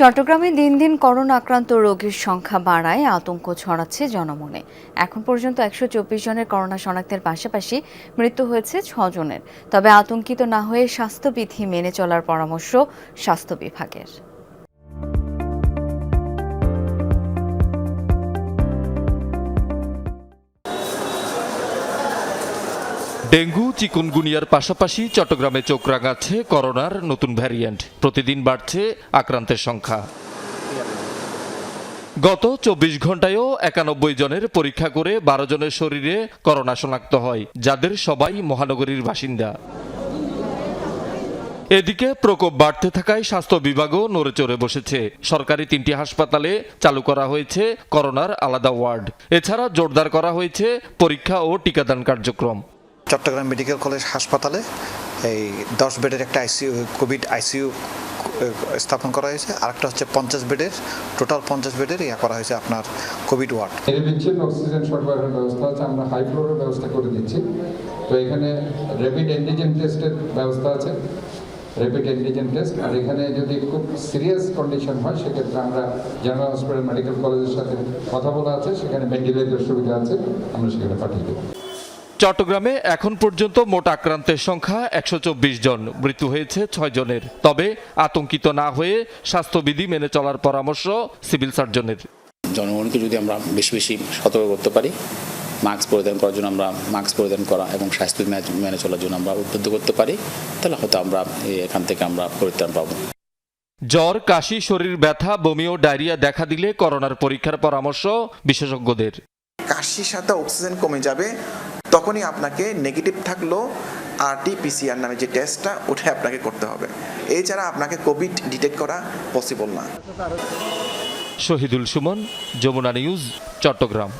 চট্টগ্রামে দিন দিন করোনা আক্রান্ত রোগীর সংখ্যা বাড়ায়, আতঙ্ক ছড়াচ্ছে জনমনে। এখন পর্যন্ত একশো চব্বিশ জনের করোনা শনাক্তের পাশাপাশি মৃত্যু হয়েছে ছজনের তবে আতঙ্কিত না হয়ে স্বাস্থ্যবিধি মেনে চলার পরামর্শ স্বাস্থ্য বিভাগের। ডেঙ্গু, চিকুনগুনিয়ার পাশাপাশি চট্টগ্রামে চোখ রাঙাচ্ছে করোনার নতুন ভ্যারিয়েন্ট। প্রতিদিন বাড়ছে আক্রান্তের সংখ্যা। গত চব্বিশ ঘন্টায়ও একানব্বই জনের পরীক্ষা করে বারো জনের শরীরে করোনা শনাক্ত হয়, যাদের সবাই মহানগরীর বাসিন্দা। এদিকে প্রকোপ বাড়তে থাকায় স্বাস্থ্য বিভাগও নড়ে চড়ে বসেছে। সরকারি তিনটি হাসপাতালে চালু করা হয়েছে করোনার আলাদা ওয়ার্ড। এছাড়া জোরদার করা হয়েছে পরীক্ষা ও টিকাদান কার্যক্রম। চট্টগ্রাম মেডিকেল কলেজ হাসপাতালে এই দশ বেডের একটা আইসিইউ, কোভিড আইসিইউ স্থাপন করা হয়েছে। আরেকটা হচ্ছে পঞ্চাশ বেডের, টোটাল পঞ্চাশ বেডের ইয়া করা হয়েছে আপনার কোভিড ওয়ার্ড। নিরবিচ্ছিন্ন অক্সিজেন সরবরাহের ব্যবস্থা আছে, আমরা হাই ফ্লোরের ব্যবস্থা করে দিচ্ছি। তো এখানে র্যাপিড অ্যান্টিজেন টেস্টের ব্যবস্থা আছে র্যাপিড অ্যান্টিজেন টেস্ট আর এখানে যদি খুব সিরিয়াস কন্ডিশন হয়, সেক্ষেত্রে আমরা জেনারেল হসপিটাল মেডিকেল কলেজের সাথে কথা বলা আছে, সেখানে ভেন্টিলেটর সুবিধা আছে, আমরা সেখানে পাঠিয়ে দেবো। চট্টগ্রামে এখন পর্যন্ত মোট আক্রান্তের সংখ্যা একশো চব্বিশ জন। মৃত্যু হয়েছে ছয় জনের। তবে আতঙ্কিত না হয়ে স্বাস্থ্যবিধি মেনে চলার পরামর্শ সিভিল সার্জনের। জনগণকে যদি আমরা বেশি বেশি সতর্ক করতে পারি মাস্ক পরিধান করার জন্য আমরা মাস্ক পরিধান করা এবং স্বাস্থ্য মেনে- মেনে চলার জন্য আমরা উদ্বুদ্ধ করতে পারি তাহলে হয়তো আমরা এখান থেকে আমরা পরিত্রাণ পাবো। জ্বর কাশি শরীর ব্যথা বমি ও ডায়রিয়া দেখা দিলে করোনার পরীক্ষার পরামর্শ বিশেষজ্ঞদের। কাশির সাথে অক্সিজেন কমে যাবে তখনই আপনাকে নেগেটিভ থাকলেও আরটিপিসিআর নামে যে টেস্টটা ওঠে আপনাকে করতে হবে। এছাড়া আপনাকে কোভিড ডিটেক্ট করা পসিবল না। শহীদুল সুমন, যমুনা নিউজ চট্টগ্রাম।